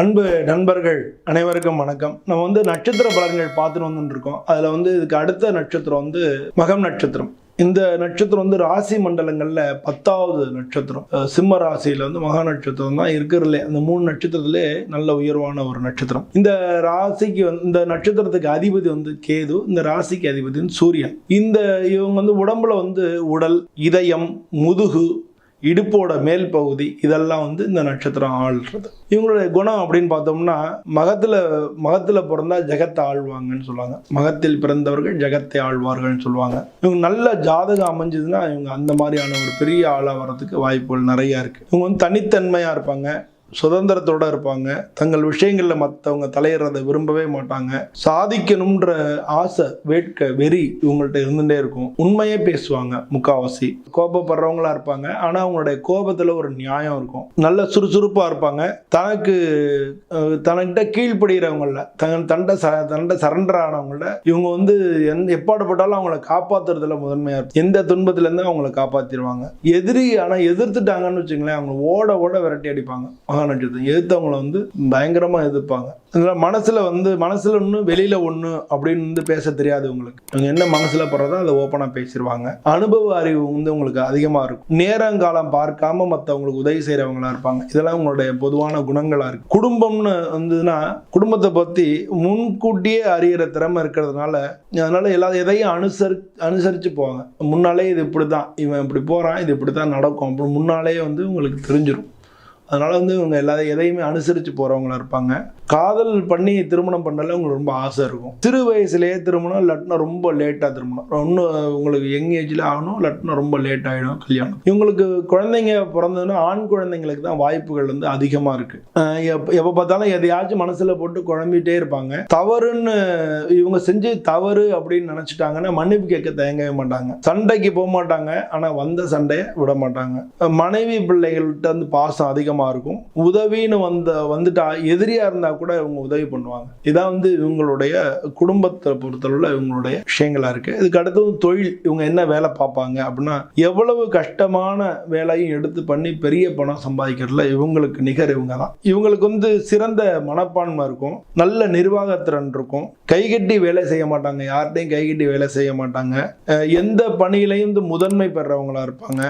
அன்பு நண்பர்கள் அனைவருக்கும் வணக்கம். நம்ம வந்து நட்சத்திர பலன்கள் பார்த்துட்டு வந்துருக்கோம் அதில் வந்து இதுக்கு அடுத்த நட்சத்திரம் வந்து மகம் நட்சத்திரம். இந்த நட்சத்திரம் வந்து ராசி மண்டலங்களில் பத்தாவது நட்சத்திரம். சிம்ம ராசியில் வந்து மகா நட்சத்திரம் தான் இருக்கிறதுல. அந்த மூணு நட்சத்திரத்திலே நல்ல உயர்வான ஒரு நட்சத்திரம். இந்த ராசிக்கு வந்து இந்த நட்சத்திரத்துக்கு அதிபதி வந்து கேது. இந்த ராசிக்கு அதிபதி சூரியன். இந்த இவங்க வந்து உடம்புல வந்து உடல் இதயம் முதுகு இடுப்போட மேல் பகுதி இதெல்லாம் வந்து இந்த நட்சத்திரம் ஆள்றது. இவங்களுடைய குணம் அப்படின்னு பார்த்தோம்னா மகத்தில் மகத்தில் பிறந்தா ஜெகத்தை ஆழ்வாங்கன்னு சொல்லுவாங்க. மகத்தில் பிறந்தவர்கள் ஜெகத்தை ஆழ்வார்கள்னு சொல்லுவாங்க. இவங்க நல்ல ஜாதகம் அமைஞ்சதுன்னா இவங்க அந்த மாதிரியான ஒரு பெரிய ஆளாக வர்றதுக்கு வாய்ப்புகள் நிறையா இருக்குது இவங்க வந்து தனித்தன்மையாக இருப்பாங்க. சுதந்திரத்தோட இருப்பாங்க. தங்கள் விஷயங்களில் மற்றவங்க தலையிடுறதை விரும்பவே மாட்டாங்க. சாதிக்கணுன்ற ஆசை வேட்க வெறி இவங்கள்ட்ட இருந்துகிட்டே இருக்கும். உண்மையே பேசுவாங்க முக்காவாசி. கோபப்படுறவங்களா இருப்பாங்க. ஆனால் அவங்களுடைய கோபத்தில் ஒரு நியாயம் இருக்கும். நல்ல சுறுசுறுப்பாக இருப்பாங்க. தனக்கு அஹ், தனக்கிட்ட கீழ்ப்படுகிறவங்கள தன் தண்டை ச தண்டை சரண்டர் ஆனவங்கள இவங்க வந்து எந் எப்பாடுபட்டாலும் அவங்கள காப்பாற்றுறதுல முதன்மையாக இருக்கும். எந்த துன்பத்துலேருந்து அவங்கள காப்பாற்றிடுவாங்க எதிரி ஆனால் எதிர்த்துட்டாங்கன்னு வச்சுங்களேன் அவங்க ஓட ஓட விரட்டி அடிப்பாங்க. மகா நட்சத்திரம் எதிர்த்தவங்களை வந்து பயங்கரமாக எதிர்ப்பாங்க. அதில் மனசில் வந்து மனசில் ஒன்று வெளியில் ஒன்று அப்படின்னு வந்து பேச தெரியாது உங்களுக்கு. அவங்க என்ன மனசில் படுறதோ அதை ஓப்பனாக பேசிடுவாங்க அனுபவ அறிவு வந்து உங்களுக்கு அதிகமாக இருக்கும். நேரங்காலம் பார்க்காம மற்றவங்களுக்கு உதவி செய்கிறவங்களா இருப்பாங்க. இதெல்லாம் உங்களுடைய பொதுவான குணங்களாக இருக்கு. குடும்பம்னு வந்ததுன்னா குடும்பத்தை பற்றி முன்கூட்டியே அறிகிற திறமை இருக்கிறதுனால அதனால எல்லா எதையும் அனுசரி அனுசரித்து போவாங்க. முன்னாலே இது இப்படி தான் இவன் இப்படி போகிறான் இது இப்படி தான் நடக்கும் அப்படி முன்னாலே வந்து உங்களுக்கு தெரிஞ்சிடும் அதனால் வந்து இவங்க எல்லா எதையுமே அனுசரித்து போகிறவங்களா இருப்பாங்க. காதல் பண்ணி திருமணம் பண்ணல உங்களுக்கு ரொம்ப ஆசை இருக்கும். சிறு வயசுலேயே திருமணம் இல்லாட்டினா ரொம்ப லேட்டாக திருமணம். இன்னும் உங்களுக்கு யங் ஏஜில் ஆகணும் இல்லாட்டினா ரொம்ப லேட் ஆகிடும் கல்யாணம். இவங்களுக்கு குழந்தைங்க பிறந்ததுன்னா ஆண் குழந்தைங்களுக்கு தான் வாய்ப்புகள் வந்து அதிகமாக இருக்குது எப்போ எப்போ பார்த்தாலும் எதையாச்சும் மனசில் போட்டு குழம்பிட்டே இருப்பாங்க. தவறுன்னு இவங்க செஞ்சு தவறு அப்படின்னு நினச்சிட்டாங்கன்னா மன்னிப்பு கேட்க தயங்கவே மாட்டாங்க. சண்டைக்கு போக மாட்டாங்க ஆனால் வந்த சண்டையை விட மாட்டாங்க. மனைவி பிள்ளைகள்கிட்ட வந்து பாசம் அதிகமாக இருக்கும். உதவின்னு வந்த வந்துட்டா எதிரியாக இருந்தால் கூட இவங்க உதவி பண்ணுவாங்க. இதான் வந்து இவங்களுடைய குடும்பத்தை பொறுத்தளவில் இவங்களுடைய விஷயங்களா இருக்கு. இதுக்கு அடுத்தது தொழில். இவங்க என்ன வேலை பார்ப்பாங்க அப்படின்னா எவ்வளவு கஷ்டமான வேலையும் எடுத்து பண்ணி பெரிய பணம் சம்பாதிக்கிறதுல இவங்களுக்கு நிகர் இவங்க தான் இவங்களுக்கு வந்து சிறந்த மனப்பான்மை இருக்கும். நல்ல நிர்வாகத்திறன் இருக்கும். கைகட்டி வேலை செய்ய மாட்டாங்க. யார்கிட்டையும் கைகட்டி வேலை செய்ய மாட்டாங்க. எந்த பணியிலையும் வந்து முதன்மை பெறவங்களா இருப்பாங்க.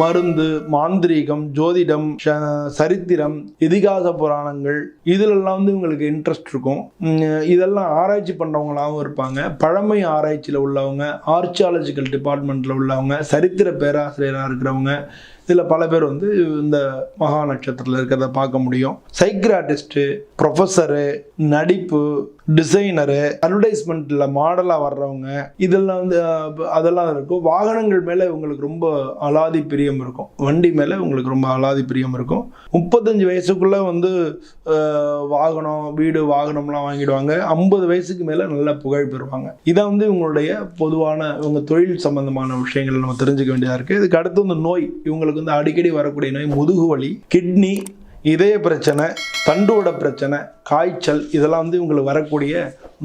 மருந்து மாந்திரீகம் ஜோதிடம் சரித்திரம் இதிகாச புராணங்கள் இதிலெல்லாம் வந்து இவங்களுக்கு இன்ட்ரெஸ்ட் இருக்கும். இதெல்லாம் ஆராய்ச்சி பண்ணுறவங்களாகவும் இருப்பாங்க. பழமை ஆராய்ச்சியில் உள்ளவங்க ஆர்ச்சியாலஜிக்கல் டிபார்ட்மெண்ட்டில் உள்ளவங்க சரித்திர பேராசிரியராக இருக்கிறவங்க இதில் பல பேர் வந்து இந்த மகா நட்சத்திரத்தில் இருக்கிறத பார்க்க முடியும். சைக்ராட்டிஸ்ட்டு ப்ரொஃபஸரு நடிப்பு டிசைனரு அட்வர்டைஸ்மெண்ட்டில் மாடலாக வர்றவங்க இதெல்லாம் வந்து அதெல்லாம் இருக்கும். வாகனங்கள் மேலே இவங்களுக்கு ரொம்ப அலாதி பிரியம் இருக்கும். வண்டி மேலே உங்களுக்கு ரொம்ப அலாதி பிரியம் இருக்கும். முப்பத்தஞ்சு வயசுக்குள்ளே வந்து வாகனம் வீடு வாகனம்லாம் வாங்கிடுவாங்க. ஐம்பது வயசுக்கு மேலே நல்ல புகழ் பெறுவாங்க. இதை வந்து இவங்களுடைய பொதுவான இவங்க தொழில் சம்பந்தமான விஷயங்கள் நம்ம தெரிஞ்சுக்க வேண்டியதாக இருக்குது இதுக்கு அடுத்து வந்து நோய். இவங்களுக்கு வந்து அடிக்கடி வரக்கூடிய நோய் முதுகு வலி கிட்னி இதய பிரச்சனை தண்டோட பிரச்சனை காய்ச்சல் இதெல்லாம் வந்து இவங்களுக்கு வரக்கூடிய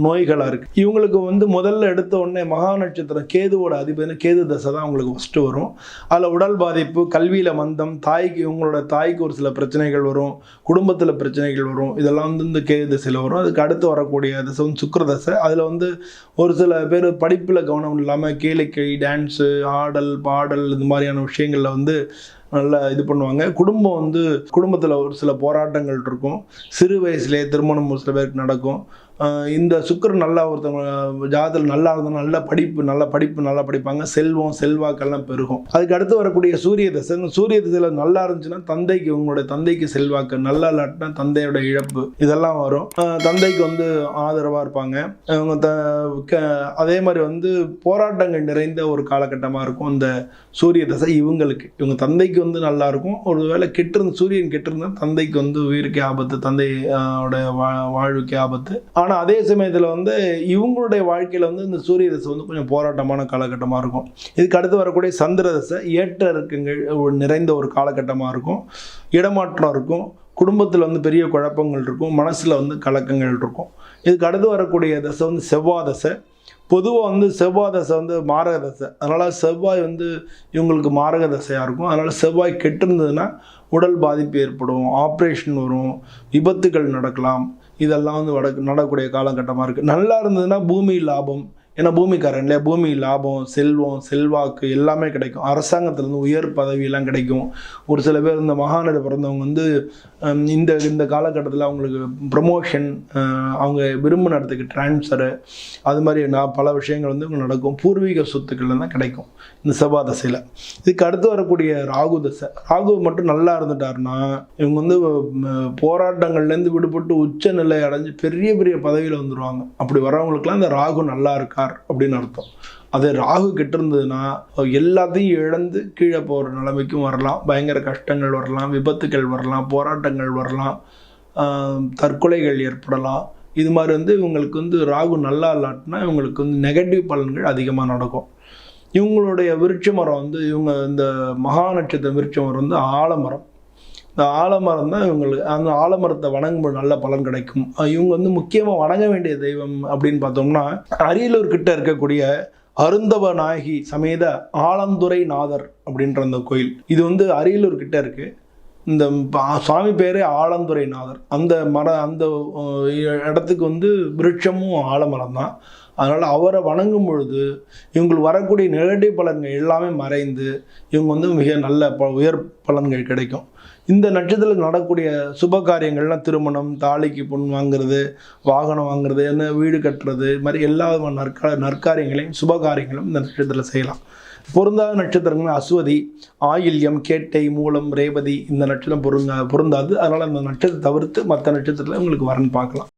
நோய்களாக இருக்குது இவங்களுக்கு வந்து முதல்ல எடுத்த உடனே மகா நட்சத்திரம் கேதுவோட அதிபதி கேது தசை தான் அவங்களுக்கு ஃபஸ்ட்டு வரும். அதில் உடல் பாதிப்பு கல்வியில் மந்தம் தாய்க்கு இவங்களோட தாய்க்கு ஒரு சில பிரச்சனைகள் வரும் குடும்பத்தில் பிரச்சனைகள் வரும். இதெல்லாம் வந்து இந்த கேது தசையில் வரும். அதுக்கு அடுத்து வரக்கூடிய தசை வந்து சுக்கிர தசை. அதில் வந்து ஒரு சில பேர் படிப்பில் கவனம் இல்லாமல் கேளிக்கை டான்ஸு ஆடல் பாடல் இந்த மாதிரியான விஷயங்களில் வந்து நல்லா இது பண்ணுவாங்க. குடும்பம் வந்து குடும்பத்தில் ஒரு சில போராட்டங்கள் இருக்கும். சிறு வயசுலேயே திருமணம் ஒரு சில பேருக்கு நடக்கும். இந்த சுக்கர் நல்லா ஒருத்தவங்க ஜாதத்தில் நல்லா இருந்தால் நல்ல படிப்பு நல்ல படிப்பு நல்லா படிப்பாங்க. செல்வம் செல்வாக்கெல்லாம் பெருகும். அதுக்கு அடுத்து வரக்கூடிய சூரிய தசை சூரிய திசையில் நல்லா இருந்துச்சுன்னா தந்தைக்கு உங்களுடைய தந்தைக்கு செல்வாக்கு நல்லா இல்லாட்டினா தந்தையோட இழப்பு இதெல்லாம் வரும். தந்தைக்கு வந்து ஆதரவாக இருப்பாங்க. அவங்க த க- அதே மாதிரி வந்து போராட்டங்கள் நிறைந்த ஒரு காலகட்டமாக இருக்கும் இந்த சூரிய தசை இவங்களுக்கு. இவங்க தந்தைக்கு வந்து நல்லா இருக்கும். ஒருவேளை கெட்டிருந்து சூரியன் கெட்டிருந்தா தந்தைக்கு வந்து உயிருக்கே ஆபத்து தந்தையோட வா வாழ்வுக்கு ஆபத்து. ஆனால் ஆனால் அதே சமயத்தில் வந்து இவங்களுடைய வாழ்க்கையில் வந்து இந்த சூரிய தசை வந்து கொஞ்சம் போராட்டமான காலகட்டமாக இருக்கும். இதுக்கு அடுத்து வரக்கூடிய சந்திர தசை ஏற்ற இறக்கங்கள் நிறைந்த ஒரு காலகட்டமாக இருக்கும். இடமாற்றம் இருக்கும். குடும்பத்தில் வந்து பெரிய குழப்பங்கள் இருக்கும். மனசில் வந்து கலக்கங்கள் இருக்கும். இதுக்கு அடுத்து வரக்கூடிய தசை வந்து செவ்வாய் தசை. பொதுவாக வந்து செவ்வாய் தசை வந்து மாரக தசை. அதனால் செவ்வாய் வந்து இவங்களுக்கு மாரக தசையாக இருக்கும். அதனால் செவ்வாய் கெட்டிருந்ததுன்னா உடல் பாதிப்பு ஏற்படும். ஆப்ரேஷன் வரும். விபத்துகள் நடக்கலாம். இதெல்லாம் வந்து வட நடக்கக்கூடிய காலகட்டமாக இருக்குது நல்லா இருந்ததுன்னா பூமி லாபம். ஏன்னா பூமிக்காரன் இல்லையா பூமி லாபம் செல்வம் செல்வாக்கு எல்லாமே கிடைக்கும். அரசாங்கத்துலேருந்து உயர் பதவியெல்லாம் கிடைக்கும். ஒரு சில பேர் இந்த மகாநட பிறந்தவங்க வந்து இந்த இந்த காலகட்டத்தில் அவங்களுக்கு ப்ரமோஷன் அவங்க விரும்பின இடத்துக்கு ட்ரான்ஸ்ஃபரு அது மாதிரி நான் பல விஷயங்கள் வந்து இவங்க நடக்கும். பூர்வீக சொத்துக்கள்ல தான் கிடைக்கும் இந்த செவ்வாய் தசையில். இதுக்கு அடுத்து வரக்கூடிய ராகு தசை. ராகு மட்டும் நல்லா இருந்துட்டாருன்னா இவங்க வந்து போராட்டங்கள்லேருந்து விடுபட்டு உச்ச நிலை அடைஞ்சு பெரிய பெரிய பதவியில் வந்துடுவாங்க அப்படி வரவங்களுக்குலாம் இந்த ராகு நல்லா இருக்கா? இருக்கார் அப்படின்னு அர்த்தம். அது ராகு கிட்ட இருந்ததுன்னா எல்லாத்தையும் இழந்து கீழே போகிற நிலைமைக்கும் வரலாம். பயங்கர கஷ்டங்கள் வரலாம் விபத்துகள் வரலாம் போராட்டங்கள் வரலாம் தற்கொலைகள் ஏற்படலாம். இது மாதிரி வந்து இவங்களுக்கு வந்து ராகு நல்லா இல்லாட்டினா இவங்களுக்கு வந்து நெகட்டிவ் பலன்கள் அதிகமாக நடக்கும். இவங்களுடைய விருட்ச மரம் வந்து இவங்க இந்த மகா நட்சத்திர விருட்ச மரம் வந்து ஆலமரம். இந்த ஆலமரம் தான் இவங்களுக்கு அந்த ஆலமரத்தை வணங்கும்போது நல்ல பலன் கிடைக்கும். இவங்க வந்து முக்கியமாக வணங்க வேண்டிய தெய்வம் அப்படின்னு பார்த்தோம்னா அரியலூர் கிட்ட இருக்கக்கூடிய அருந்தவ நாயகி சமேத ஆலந்துரை நாதர் அப்படின்ற அந்த கோயில். இது வந்து அரியலூர் கிட்ட இருக்கு. இந்த சுவாமி பேரே ஆலந்துரை நாதர் அந்த மர அந்த இடத்துக்கு வந்து விருட்சமும் ஆலமரம் தான். அதனால் அவரை வணங்கும் பொழுது இவங்களுக்கு வரக்கூடிய நெகட்டிவ் பலன்கள் எல்லாமே மறைந்து இவங்க வந்து மிக நல்ல ப உயர் பலன்கள் கிடைக்கும். இந்த நட்சத்திரத்தில் நடக்கக்கூடிய சுப காரியங்கள்லாம் திருமணம் தாலிக்கு பொன் வாங்குறது வாகனம் வாங்குறது என்ன வீடு கட்டுறது இது மாதிரி எல்லா விதமான நற்கா நற்காரியங்களையும் சுப காரியங்களும் இந்த நட்சத்திரத்தில் செய்யலாம். பொருந்தாத நட்சத்திரங்கள் அஸ்வதி ஆயில்யம் கேட்டை மூலம் ரேவதி இந்த நட்சத்திரம் பொருந்தா பொருந்தாது. அதனால் அந்த நட்சத்திரத்தை தவிர்த்து மற்ற நட்சத்திரத்தில் உங்களுக்கு வரன் பார்க்கலாம்.